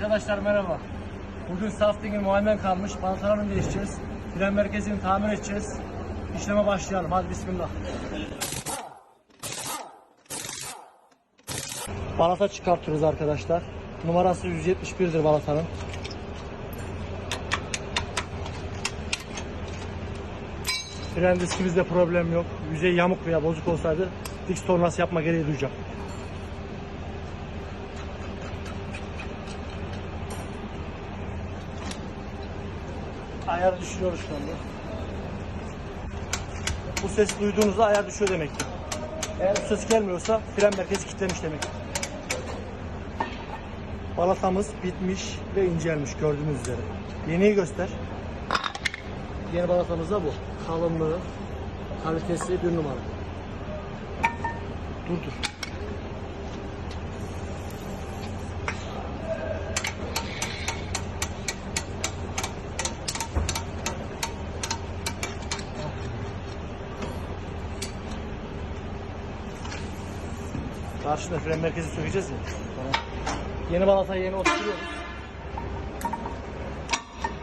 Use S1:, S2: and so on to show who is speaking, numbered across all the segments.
S1: Arkadaşlar merhaba. Bugün Safting'in muayenen kalmış. Balatalarını değişeceğiz. Fren merkezini tamir edeceğiz. İşleme başlayalım. Hadi bismillah. Balata çıkartıyoruz arkadaşlar. Numarası 171'dir balatanın. Fren diskimizde problem yok. Yüzey yamuk veya bozuk olsaydı disk tornası yapma gereği duyacak. Ayar düşürüyoruz şu anda. Bu ses duyduğunuzda ayar düşüyor demektir. Eğer bu ses gelmiyorsa fren merkezi kilitlemiş demektir. Balatamız bitmiş ve incelmiş gördüğünüz üzere. Yeniyi göster. Yeni balatamız da bu. Kalınlığı, kalitesi bir numara. Dur dur. Karşında fren merkezi sökeceğiz ya. Yeni balatayı yeni oturuyoruz.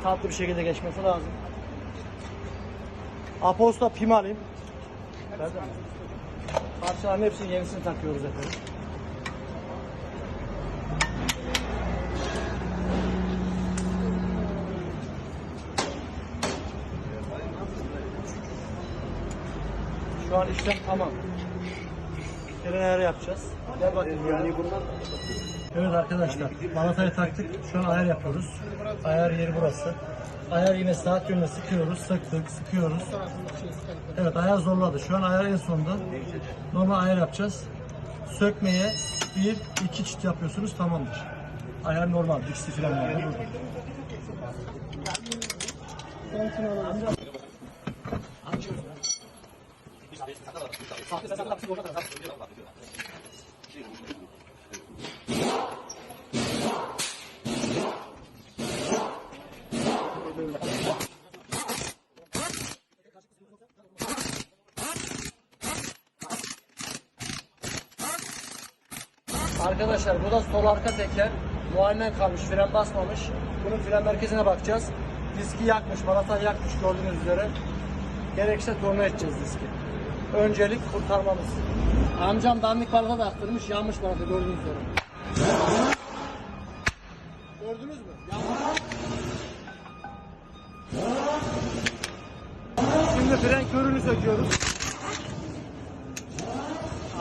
S1: Tatlı bir şekilde geçmesi lazım. Aposta pim alayım. Nerede? Parçaların hepsinin yenisini takıyoruz efendim. Şu an işlem tamam. Ayarı yapacağız. Gel bakayım yani bundan. Evet arkadaşlar, balatayı taktık. Şu an ayar yapıyoruz. Ayar yeri burası. Ayar yine saat yönüne sıkıyoruz, sıktık, sıkıyoruz. Evet ayar zorladı. Şu an ayar en sonunda. Normal ayar yapacağız. Sökmeye bir, iki çift yapıyorsunuz tamamdır. Ayar normal, dikisi fren ayarı Arkadaşlar bu da sol arka teker. Muayenen kalmış, fren basmamış. Bunun fren merkezine bakacağız. Diski yakmış, balatayı yakmış gördüğünüz üzere. Gerekirse torna edeceğiz diski. Öncelik kurtarmamız. Amcam dandik balata da attırmış, yanmış balata gördüğünüz üzere. Gördünüz mü? Yanmış. Şimdi fren körünü söküyoruz.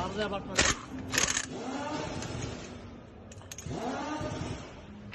S1: Arızaya bakmak.